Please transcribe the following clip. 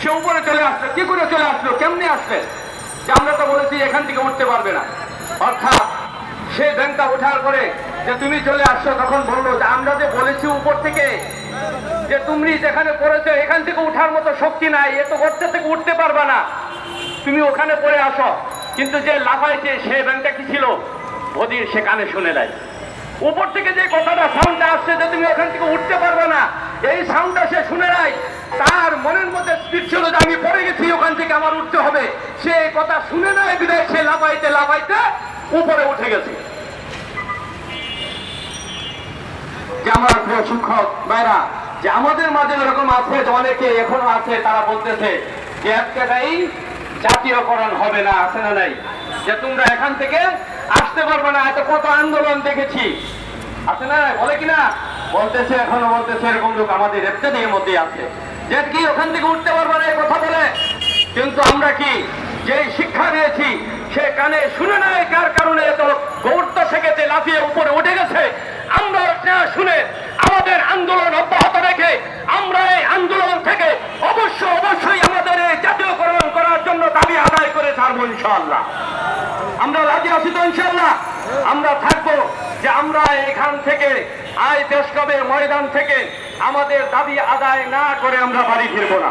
সে উপরে চলে আসলো, কি করে চলে আসলো, কেমনে আসলে যে আমরা তো বলেছি এখান থেকে উঠতে পারবে না। অর্থাৎ সে ব্যাংকটা ওঠার পরে যে তুমি চলে আসছো, তখন বলল যে আমরা যে বলেছি উপর থেকে, যে তুমি যেখানে পড়েছো, এখান থেকে উঠার মতো শক্তি নাই, এ তো গর্তে থেকে উঠতে পারবা না। তুমি ওখানে পড়ে আসো। কিন্তু যে লাফাইছে, সে ব্যাংকটা কি ছিল? বদির সে কানে শুনে দেয়। উপর থেকে যে কথাটা সাউন্ডটা আসছে যে তুমি ওখান থেকে উঠতে পারবে না, এই সাউন্ডটা সে শুনে হবে। সে কথা শুনে নাই বিদায়। সে লাফাইতে লাফাইতে উপরে উঠে গেছে। আমার প্রিয় শিক্ষক, ভাইরা, যে আমাদের মাঝে এরকম আছে, যে অনেকে এখনও আছে, তারা বলতেছে যে একটাই জাতীয়করণ হবে না, আছে না নাই? যে তোমরা এখান থেকে আসতে পারবে না, এত কত আন্দোলন দেখেছি। আছে না? বলে কিনা? বলতেছে, এখনও বলতেছে, এরকম লোক আমাদের এফতেদের মধ্যে আছে। যে কি ওখান থেকে উঠতে পারবে না এই কথা বলে? কিন্তু আমরা কি যে শিক্ষা নিয়েছি, সে কানে শুনে নাই কার কারণে এত গৌরত থেকে যে লাফিয়ে উপরে উঠে গেছে? আমরা শুনে আমাদের আন্দোলন অব্যাহত রেখে আমরা এই আন্দোলন থেকে অবশ্য অবশ্যই আমাদের এই জাতীয়করণ করার জন্য দাবি আদায় করে ছাড়বো ইনশাআল্লাহ। আমরা রাজি আছি তো ইনশাআল্লাহ? আমরা থাকব যে আমরা এখান থেকে আয় দেশ কবে ময়দান থেকে আমাদের দাবি আদায় না করে আমরা বাড়ি ফিরবো না।